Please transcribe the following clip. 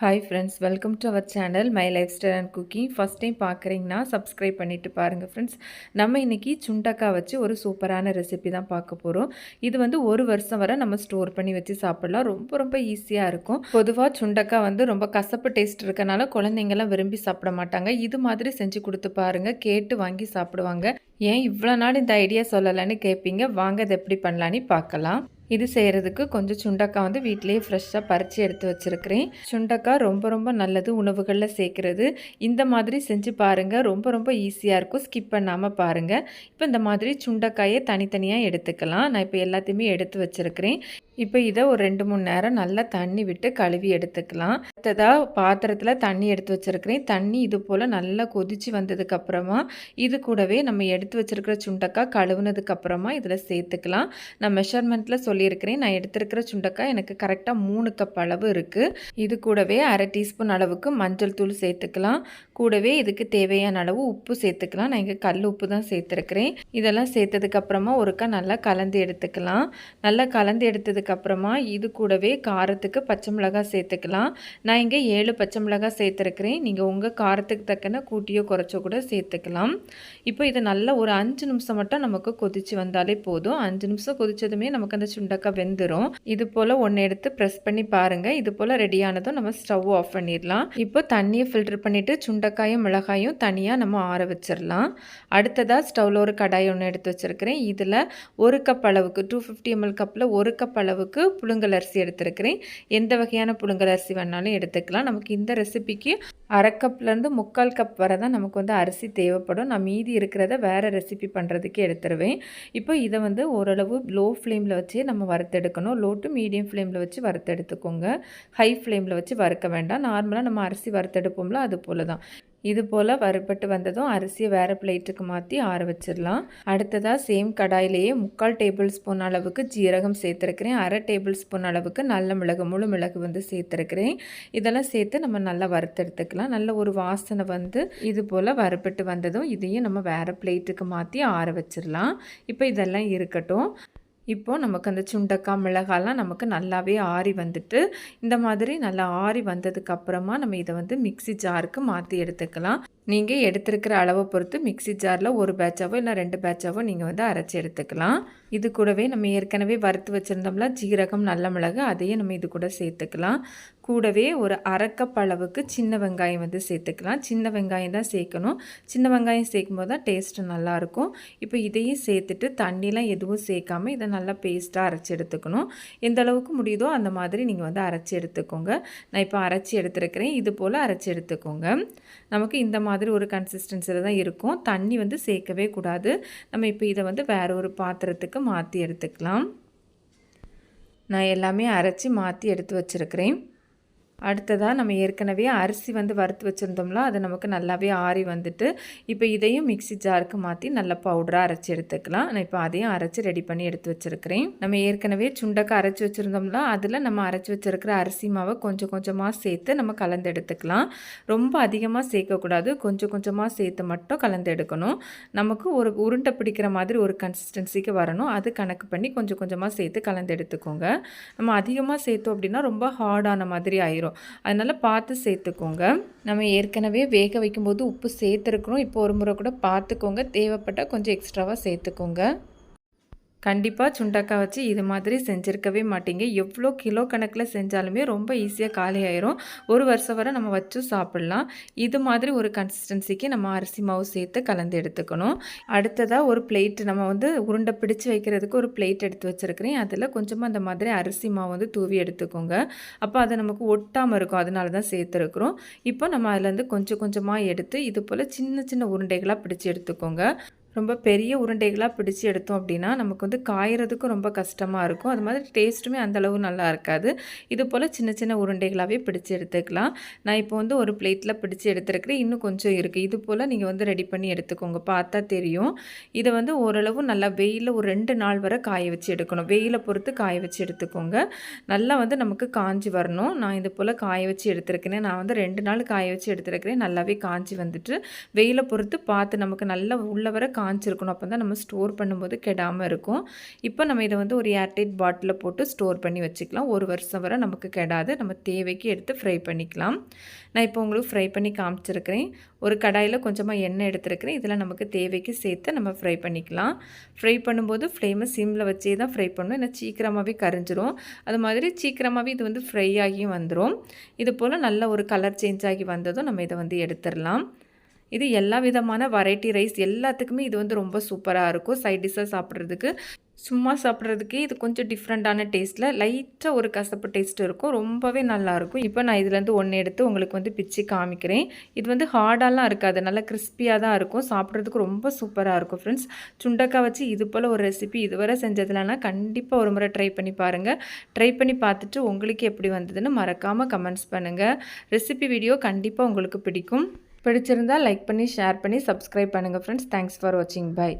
Hi friends welcome to our channel my life style and cooking first time பார்க்குறீங்கன்னா subscribe பண்ணிவிட்டு பாருங்கள் friends நம்ம இன்றைக்கி சுண்டக்காய் வச்சு ஒரு சூப்பரான ரெசிபி தான் பார்க்க போகிறோம் இது வந்து ஒரு வருஷம் வரை நம்ம ஸ்டோர் பண்ணி வச்சு சாப்பிட்லாம். ரொம்ப ரொம்ப ஈஸியாக இருக்கும். பொதுவாக சுண்டக்காய் வந்து ரொம்ப கசப்பு டேஸ்ட் இருக்கனால குழந்தைங்கள்லாம் விரும்பி சாப்பிட மாட்டாங்க. இது மாதிரி செஞ்சு கொடுத்து பாருங்கள் கேட்டு வாங்கி சாப்பிடுவாங்க. ஏன் இவ்வளோ நாள் இந்த ஐடியா சொல்லலைன்னு கேட்பீங்க வாங்க அதை எப்படி பண்ணலான்னு பார்க்கலாம். இது செய்கிறதுக்கு கொஞ்சம் சுண்டக்காய் வந்து வீட்டிலேயே ஃப்ரெஷ்ஷாக பறித்து எடுத்து வச்சுருக்கிறேன். சுண்டக்காய் ரொம்ப ரொம்ப நல்லது உணவுகளில் சேர்க்குறது. இந்த மாதிரி செஞ்சு பாருங்கள் ரொம்ப ரொம்ப ஈஸியாக இருக்கும். ஸ்கிப் பண்ணாமல் பாருங்கள் இப்போ இந்த மாதிரி சுண்டக்காயை தனித்தனியாக எடுத்துக்கலாம். நான் இப்போ எல்லாத்தையுமே எடுத்து வச்சுருக்கிறேன். இப்போ இதை ஒரு ரெண்டு மூணு நேரம் நல்லா தண்ணி விட்டு கழுவி எடுத்துக்கலாம். அடுத்ததாக பாத்திரத்தில் தண்ணி எடுத்து வச்சுருக்கிறேன். தண்ணி இது போல் நல்லா கொதித்து வந்ததுக்கப்புறமா இது கூடவே நம்ம எடுத்து வச்சுருக்கிற சுண்டக்காய் கழுவுனதுக்கப்புறமா இதில் சேர்த்துக்கலாம். நான் மெஷர்மெண்ட்டில் சொல்லி சொல்லியிருக்கிறேன். நான் எடுத்திருக்கிற சுண்டக்காய் எனக்கு கரெக்டாக மூணு கப் அளவு இருக்குது இது கூடவே அரை டீஸ்பூன் அளவுக்கு மஞ்சள் தூள் சேர்த்துக்கலாம். கூடவே இதுக்கு தேவையான அளவு உப்பு சேர்த்துக்கலாம். நான் இங்கே கல் உப்பு தான் சேர்த்துருக்கிறேன். இதெல்லாம் சேர்த்ததுக்கப்புறமா ஒருக்கா நல்லா கலந்து எடுத்துக்கலாம். நல்லா கலந்து எடுத்ததுக்கு இது கூடவே காரத்துக்கு பச்சை மிளகாய் சேர்த்துக்கலாம். நான் இங்கே ஏழு பச்சை மிளகாய் சேர்த்துருக்கிறேன். நீங்கள் உங்கள் காரத்துக்கு தக்கன கூட்டியோ குறைச்சோ கூட சேர்த்துக்கலாம். இப்போ இதை நல்லா ஒரு அஞ்சு நிமிஷம் மட்டும் நமக்கு கொதித்து வந்தாலே போதும். அஞ்சு நிமிஷம் கொதிச்சதுமே நமக்கு அந்த சுண்டக்காய் வெந்துடும் இது போல் ஒன்று எடுத்து ப்ரெஸ் பண்ணி பாருங்கள் இது போல் ரெடியானதும் நம்ம ஸ்டவ் ஆஃப் பண்ணிடலாம். இப்போ தண்ணியை ஃபில்டர் பண்ணிவிட்டு சுண்டக்காயும் மிளகாயும் தனியாக நம்ம ஆற வச்சிடலாம். அடுத்ததாக ஸ்டவ்வில் ஒரு கடாய் ஒன்று எடுத்து வச்சுருக்கிறேன். இதில் ஒரு கப் அளவுக்கு டூ ஃபிஃப்டி எம்எல் கப்பில் ஒரு கப் அளவுக்கு புழுங்கல் அரிசி எடுத்துருக்கிறேன். எந்த வகையான புழுங்கல் அரிசி வேணாலும் எடுத்துக்கலாம். நமக்கு இந்த ரெசிபிக்கு அரை கப்லேருந்து முக்கால் கப் வரை தான் நமக்கு வந்து அரிசி தேவைப்படும். நான் மீதி இருக்கிறத வேறு ரெசிபி பண்ணுறதுக்கு எடுத்துருவேன். இப்போ இதை வந்து ஓரளவு லோ ஃப்ளேமில் வச்சு நம்ம வறுத்தெடுக்கணும். லோ டு மீடியம் ஃப்ளேமில் வச்சு வறுத்தெடுத்துக்கோங்க. ஹை ஃப்ளேமில் வச்சு வறுக்க வேண்டாம். நார்மலாக நம்ம அரிசி வறுத்தெடுப்போம்ல அது போல் தான் இது போல் வறுபட்டு வந்ததும் அரிசியை வேறு பிளேட்டுக்கு மாற்றி ஆற வச்சிடலாம். அடுத்ததாக சேம் கடாயிலேயே முக்கால் டேபிள் ஸ்பூன் அளவுக்கு ஜீரகம் சேர்த்துருக்கிறேன். அரை டேபிள் ஸ்பூன் அளவுக்கு நல்ல மிளகு முழு மிளகு வந்து சேர்த்துருக்கிறேன். இதெல்லாம் சேர்த்து நம்ம நல்லா வறுத்தெடுத்துக்கலாம் நல்ல ஒரு வாசனை வந்து இது போல் வறுபட்டு வந்ததும் இதையும் நம்ம வேறு பிளேட்டுக்கு மாற்றி ஆற வச்சிடலாம். இப்போ இதெல்லாம் இருக்கட்டும். இப்போது நமக்கு அந்த சுண்டக்காய் மிளகாலாம் நமக்கு நல்லாவே ஆறி வந்துட்டு இந்த மாதிரி நல்லா ஆறி வந்ததுக்கப்புறமா நம்ம இதை வந்து மிக்சி ஜாருக்கு மாற்றி எடுத்துக்கலாம். நீங்கள் எடுத்துருக்கிற அளவை பொறுத்து மிக்சி ஜாரில் ஒரு பேட்சாவோ இல்லை ரெண்டு பேட்சாவோ நீங்கள் வந்து அரைச்சி எடுத்துக்கலாம். இது கூடவே நம்ம ஏற்கனவே வறுத்து வச்சுருந்தோம்ல ஜீரகம் நல்ல மிளகு அதையும் நம்ம இது கூட சேர்த்துக்கலாம். கூடவே ஒரு அரைக்கப் அளவுக்கு சின்ன வெங்காயம் வந்து சேர்த்துக்கலாம். சின்ன வெங்காயம் தான் சேர்க்கணும். சின்ன வெங்காயம் சேர்க்கும் போது தான் டேஸ்ட்டு நல்லாயிருக்கும் இப்போ இதையும் சேர்த்துட்டு தண்ணிலாம் எதுவும் சேர்க்காமல் இதை நல்லா பேஸ்ட்டாக அரைச்சி எடுத்துக்கணும். எந்த அளவுக்கு முடியுதோ அந்த மாதிரி நீங்கள் வந்து அரைச்சி எடுத்துக்கோங்க. நான் இப்போ அரைச்சி எடுத்துருக்கிறேன். இது போல் அரைச்சி எடுத்துக்கோங்க. நமக்கு இந்த மாதிரி ஒரு கன்சிஸ்டன்சியில் தான் இருக்கும். தண்ணி வந்து சேர்க்கவே கூடாது. நம்ம இப்போ இதை வந்து வேறு ஒரு பாத்திரத்துக்கு மாற்றி எடுத்துக்கலாம். நான் எல்லாமே அரைச்சி மாற்றி எடுத்து வச்சுருக்கிறேன். அடுத்ததாக நம்ம ஏற்கனவே அரிசி வந்து வறுத்து வச்சுருந்தோம்ல அது நமக்கு நல்லாவே ஆறி வந்துட்டு இப்போ இதையும் மிக்சி ஜாருக்கு மாற்றி நல்லா பவுடராக அரைச்சி எடுத்துக்கலாம். நான் இப்போ அதையும் அரைச்சி ரெடி பண்ணி எடுத்து வச்சுருக்கிறேன். நம்ம ஏற்கனவே சுண்டக்காய் அரைச்சி வச்சுருந்தோம்ல அதில் நம்ம அரைச்சி வச்சுருக்கிற அரிசி மாவை கொஞ்சம் கொஞ்சமாக சேர்த்து நம்ம கலந்து எடுத்துக்கலாம். ரொம்ப அதிகமாக சேர்க்கக்கூடாது கொஞ்சம் கொஞ்சமாக சேர்த்து மட்டும் கலந்து எடுக்கணும். நமக்கு ஒரு உருண்டை பிடிக்கிற மாதிரி ஒரு கன்சிஸ்டன்சிக்கு வரணும். அது கணக்கு பண்ணி கொஞ்சம் கொஞ்சமாக சேர்த்து கலந்து எடுத்துக்கோங்க. நம்ம அதிகமாக சேர்த்தோம் அப்படின்னா ரொம்ப ஹார்டான மாதிரி ஆயிரும். வந்துடும் அதனால் பார்த்து சேர்த்துக்கோங்க. நம்ம ஏற்கனவே வேக வைக்கும்போது உப்பு சேர்த்துருக்குறோம். இப்போ ஒரு முறை கூட பார்த்துக்கோங்க. தேவைப்பட்டால் கொஞ்சம் எக்ஸ்ட்ராவாக சேர்த்துக்கோங்க. கண்டிப்பாக சுண்டக்காய் வச்சு இது மாதிரி செஞ்சுருக்கவே மாட்டிங்க. எவ்வளோ கிலோ கணக்கில் செஞ்சாலுமே ரொம்ப ஈஸியாக காலி ஆயிரும். ஒரு வருஷம் வரை நம்ம வச்சு சாப்பிட்லாம். இது மாதிரி ஒரு கன்சிஸ்டன்சிக்கு நம்ம அரிசி மாவு சேர்த்து கலந்து எடுத்துக்கணும். அடுத்ததாக ஒரு பிளேட் நம்ம வந்து உருண்டை பிடிச்சி வைக்கிறதுக்கு ஒரு பிளேட் எடுத்து வச்சுருக்கிறேன். அதில் கொஞ்சமாக அந்த மாதிரி அரிசி மாவு வந்து தூவி எடுத்துக்கோங்க. அப்போ அது நமக்கு ஒட்டாமல் இருக்கும். அதனால தான் சேர்த்துருக்குறோம். இப்போ நம்ம அதுலேருந்து கொஞ்சம் கொஞ்சமாக எடுத்து இது போல் சின்ன சின்ன உருண்டைகளாக பிடிச்சி எடுத்துக்கோங்க. ரொம்ப பெரிய உருண்டைகளாக பிடிச்சி எடுத்தோம் அப்படின்னா நமக்கு வந்து காயறதுக்கும் ரொம்ப கஷ்டமாக இருக்கும். அது மாதிரி டேஸ்ட்டுமே அந்தளவு நல்லா இருக்காது. இது போல் சின்ன சின்ன உருண்டைகளாகவே பிடிச்சி எடுத்துக்கலாம். நான் இப்போ வந்து ஒரு பிளேட்டில் பிடிச்சி எடுத்துருக்கிறேன். இன்னும் கொஞ்சம் இருக்குது இது போல் நீங்கள் வந்து ரெடி பண்ணி எடுத்துக்கோங்க. பார்த்தா தெரியும். இதை வந்து ஓரளவு நல்லா வெயிலில் ஒரு ரெண்டு நாள் வரை காய வச்சு எடுக்கணும். வெயிலை பொறுத்து காய வச்சு எடுத்துக்கோங்க. நல்லா வந்து நமக்கு காஞ்சி வரணும். நான் இது போல் காய வச்சு எடுத்துருக்கேன் நான் வந்து ரெண்டு நாள் காய வச்சு எடுத்துருக்கிறேன். நல்லாவே காஞ்சி வந்துட்டு வெயிலை பொறுத்து பார்த்து நமக்கு நல்லா உள்ள வர காஞ்சிருக்கணும். அப்போ தான் நம்ம ஸ்டோர் பண்ணும்போது கெடாமல் இருக்கும். இப்போ நம்ம இதை வந்து ஒரு ஏர்டைட் பாட்டிலில் போட்டு ஸ்டோர் பண்ணி வச்சுக்கலாம். ஒரு வருஷம் வரை நமக்கு கெடாது. நம்ம தேவைக்கு எடுத்து ஃப்ரை பண்ணிக்கலாம். நான் இப்போ உங்களுக்கு ஃப்ரை பண்ணி காமிச்சிருக்கிறேன். ஒரு கடாயில் கொஞ்சமாக எண்ணெய் எடுத்துருக்கிறேன். இதில் நமக்கு தேவைக்கு சேர்த்து நம்ம ஃப்ரை பண்ணிக்கலாம். ஃப்ரை பண்ணும்போது ஃப்ளேமை சிம்மில் வச்சே தான் ஃப்ரை பண்ணணும். ஏன்னா சீக்கிரமாகவே கரைஞ்சிரும். அது மாதிரி சீக்கிரமாகவே இது வந்து ஃப்ரை ஆகியும் வந்துடும் இது போல் நல்ல ஒரு கலர் சேஞ்ச் ஆகி வந்ததும் நம்ம இதை வந்து எடுத்துடலாம். இது எல்லா விதமான வெரைட்டி ரைஸ் எல்லாத்துக்குமே இது வந்து ரொம்ப சூப்பராக இருக்கும். சைட் டிஷ்ஷாக சாப்பிட்றதுக்கு. சும்மா சாப்பிட்றதுக்கே இது கொஞ்சம் டிஃப்ரெண்ட்டான டேஸ்ட்டில் லைட்டாக ஒரு கசப்பு டேஸ்ட் இருக்கும். ரொம்பவே நல்லாயிருக்கும் இப்போ நான் இதுலேருந்து ஒன்று எடுத்து உங்களுக்கு வந்து பிச்சு காமிக்கிறேன். இது வந்து ஹார்டாலாம் இருக்காது. நல்லா கிறிஸ்பியாக தான் இருக்கும். சாப்பிட்றதுக்கு ரொம்ப சூப்பராக இருக்கும் ஃப்ரெண்ட்ஸ் சுண்டக்காய் வச்சு இது போல் ஒரு ரெசிபி இதுவரை செஞ்சதுலனா கண்டிப்பாக ஒரு முறை ட்ரை பண்ணி பாருங்கள் ட்ரை பண்ணி பார்த்துட்டு உங்களுக்கு எப்படி வந்ததுன்னு மறக்காமல் கமெண்ட்ஸ் பண்ணுங்கள் ரெசிபி வீடியோ கண்டிப்பாக உங்களுக்கு பிடிக்கும். பிடிச்சிருந்தால் லைக் பண்ணி ஷேர் பண்ணி சப்ஸ்கிரைப் பண்ணுங்கள் ஃப்ரெண்ட்ஸ் தேங்க்ஸ் ஃபார் வாட்சிங் பை